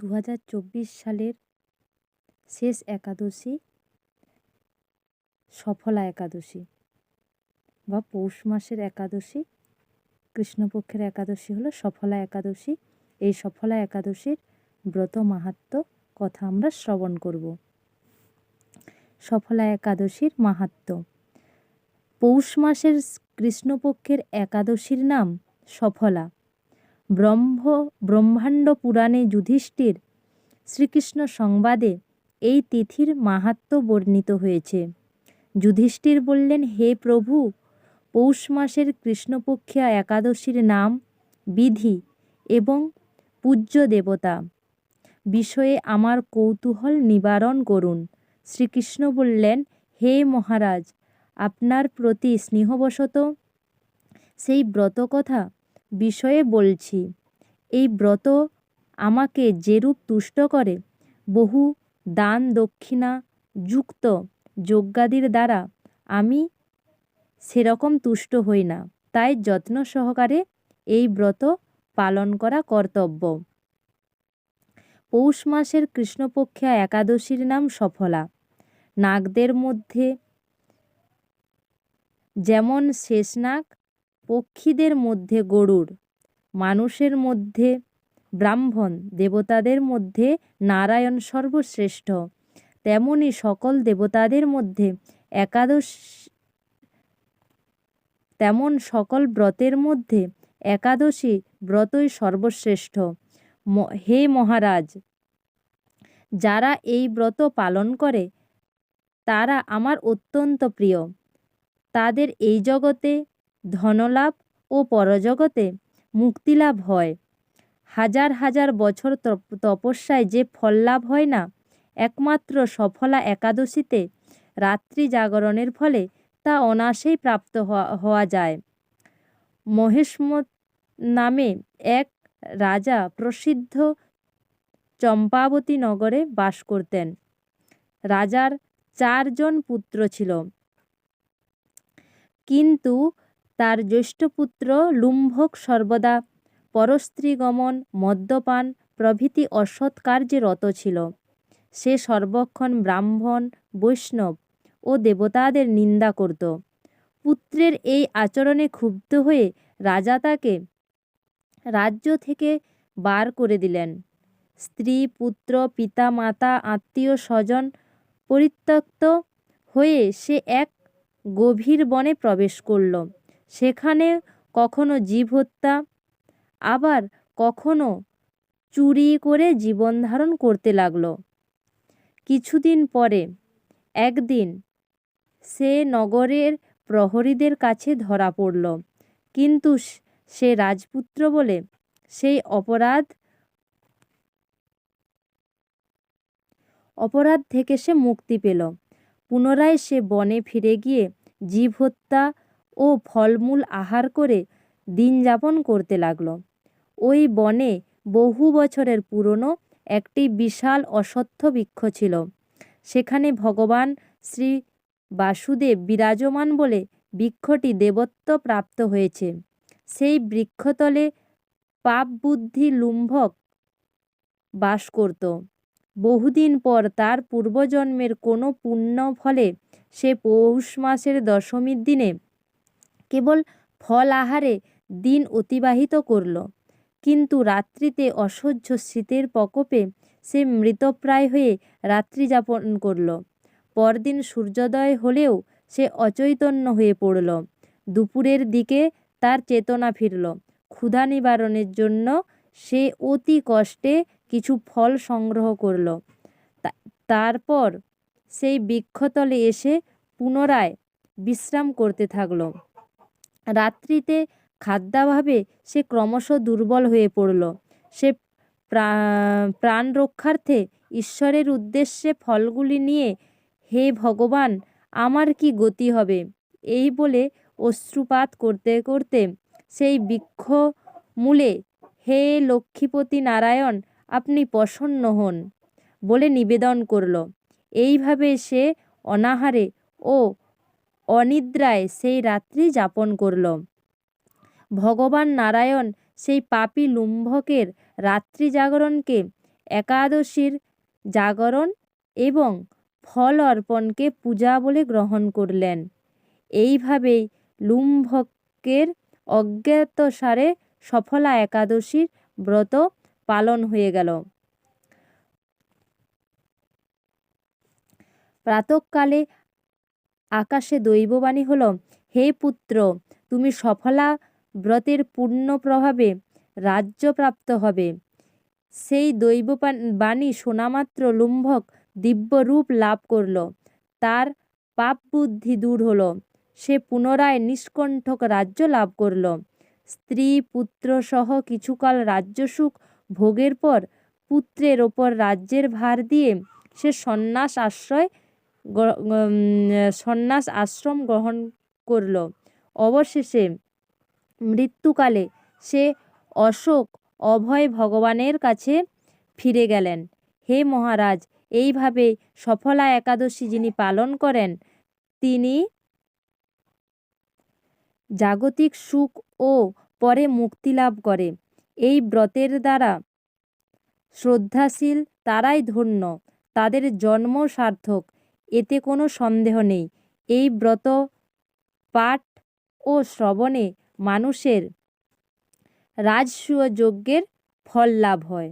দু হাজার চব্বিশ সালের শেষ একাদশী, সফলা একাদশী বা পৌষ মাসের একাদশী, কৃষ্ণপক্ষের একাদশী হলো সফলা একাদশী। এই সফলা একাদশীর ব্রত মাহাত্ম কথা আমরা শ্রবণ করব। সফলা একাদশীর মাহাত্ম পৌষ মাসের কৃষ্ণপক্ষের একাদশীর নাম সফলা। ব্রহ্ম ব্রহ্মাণ্ড পুরাণে যুধিষ্ঠির শ্রীকৃষ্ণ সংবাদে এই তিথির মাহাত্ম বর্ণিত হয়েছে। যুধিষ্ঠির বললেন, হে প্রভু, পৌষ মাসের কৃষ্ণপক্ষিয়া একাদশীর নাম বিধি এবং পূজ্য দেবতা। বিষয়ে আমার কৌতূহল নিবারণ করুন। শ্রীকৃষ্ণ বললেন, হে মহারাজ, আপনার প্রতি স্নেহবশত সেই ব্রত কথা বিষয়ে বলছি, এই ব্রত আমাকে যেরূপ তুষ্ট করে, বহু দান দক্ষিণা যুক্ত যজ্ঞাদির দ্বারা আমি সেরকম তুষ্ট হই না। তাই যত্ন সহকারে এই ব্রত পালন করা কর্তব্য। পৌষ মাসের কৃষ্ণপক্ষা একাদশীর নাম সফলা। নাগদের মধ্যে যেমন শেষ শেষনাগ পক্ষীদের মধ্যে গরুড় মানুষের মধ্যে ব্রাহ্মণ, দেবতাদের মধ্যে নারায়ণ সর্বশ্রেষ্ঠ। তেমনি সকল দেবতাদের মধ্যে একাদশ, তেমন সকল ব্রতের মধ্যে একাদশী ব্রতই সর্বশ্রেষ্ঠ। হে মহারাজ, যারা এই ব্রত পালন করে, তারা আমার অত্যন্ত প্রিয়। তাদের এই জগতে ধনলাভ ও পরজগতে মুক্তিলাভ হয়। হাজার হাজার বছর তপস্যায় যে ফল লাভ হয় না, একমাত্র সফলা একাদশীতে রাত্রি জাগরণের ফলে তা অনাসেই প্রাপ্ত হওয়া যায়। মহেশমত নামে এক রাজা প্রসিদ্ধ চম্পাবতী নগরে বাস করতেন। রাজার চারজন পুত্র ছিল। কিন্তু তার জ্যেষ্ঠ পুত্র লুম্ভক সর্বদা পরস্ত্রীগমন, মদ্যপান, প্রভৃতি অসৎ কার্যে রত ছিল। সে সর্বক্ষণ ব্রাহ্মণ, বৈষ্ণব ও দেবতাদের নিন্দা করত। পুত্রের এই আচরণে ক্ষুব্ধ হয়ে রাজা তাকে রাজ্য থেকে বার করে দিলেন। স্ত্রী, পুত্র, পিতা, মাতা, আত্মীয়, স্বজন পরিত্যক্ত হয়ে সে এক গভীর বনে প্রবেশ করল। সেখানে কখনো জীব হত্যা, আবার কখনো চুরি করে জীবন ধারণ করতে লাগল। কিছুদিন পরে একদিন সে নগরের প্রহরীদের কাছে ধরা পড়ল। কিন্তু সে রাজপুত্র বলে সেই অপরাধ অপরাধ থেকে সে মুক্তি পেল। পুনরায় সে বনে ফিরে গিয়ে জীব হত্যা ও ফলমূল আহার করে দিন যাপন করতে লাগল। ওই বনে বহু বছরের পুরনো একটি বিশাল অশ্বত্থ বৃক্ষ ছিল। সেখানে ভগবান শ্রী বাসুদেব বিরাজমান বলে বৃক্ষটি দেবত্ব প্রাপ্ত হয়েছে। সেই বৃক্ষতলে পাপ বুদ্ধি লুম্ভক বাস করত। বহুদিন পর তার পূর্বজন্মের কোনো পুণ্য ফলে সে পৌষ মাসের দশমীর দিনে কেবল ফল আহারে দিন অতিবাহিত করল। কিন্তু রাত্রিতে অসহ্য শীতের প্রকোপে সে মৃতপ্রায় হয়ে রাত্রি যাপন করল। পরদিন সূর্যোদয় হলেও সে অচৈতন্য হয়ে পড়ল। দুপুরের দিকে তার চেতনা ফিরল। ক্ষুধা নিবারণের জন্য সে অতি কষ্টে কিছু ফল সংগ্রহ করল। তারপর সেই বৃক্ষতলে এসে পুনরায় বিশ্রাম করতে থাকল। রাত্রিতে খাদ্যাভাবে সে ক্রমশ দুর্বল হয়ে পড়ল। সে প্রাণ রক্ষার্থে ঈশ্বরের উদ্দেশ্যে ফলগুলি নিয়ে, হে ভগবান, আমার কি গতি হবে? এই বলে অশ্রুপাত করতে করতে সেই বৃক্ষ মূলে হে লক্ষ্মীপতি নারায়ণ, আপনি প্রসন্ন হন বলে নিবেদন করল। এইভাবে সে অনাহারে ও অনিদ্রায় সেই রাত্রি যাপন করল। ভগবান নারায়ণ সেই পাপী লুম্ভকের রাত্রি জাগরণকে একাদশীর জাগরণ এবং ফল অর্পণকে পূজা বলে গ্রহণ করলেন। এইভাবেই লুম্ভকের অজ্ঞাতসারে সফলা একাদশীর ব্রত পালন হয়ে গেল। প্রাতঃকালে আকাশে দৈববাণী হল, হে পুত্র, তুমি সফলা ব্রতের পূর্ণ প্রভাবে রাজ্যপ্রাপ্ত হবে। সেই দৈব বাণী শোনামাত্র লুম্ভক দিব্য রূপ লাভ করল। তার পাপ বুদ্ধি দূর হলো। সে পুনরায় নিষ্কণ্ঠক রাজ্য লাভ করল। স্ত্রী, পুত্র সহ কিছুকাল রাজ্যসুখ ভোগের পর পুত্রের ওপর রাজ্যের ভার দিয়ে সে সন্ন্যাস আশ্রয় সন্ন্যাস আশ্রম গ্রহণ করল। অবশেষে মৃত্যুকালে সে অশোক অভয় ভগবানের কাছে ফিরে গেলেন। হে মহারাজ, এইভাবে সফলা একাদশী যিনি পালন করেন, তিনি জাগতিক সুখ ও পরে মুক্তি লাভ করে। এই ব্রতের দ্বারা শ্রদ্ধাশীল তারাই ধন্য, তাদের জন্ম সার্থক। এতে কোনো সন্দেহ নেই। এই ব্রত পাঠ ও শ্রবণে মানুষের রাজসূয় যজ্ঞের ফল লাভ হয়।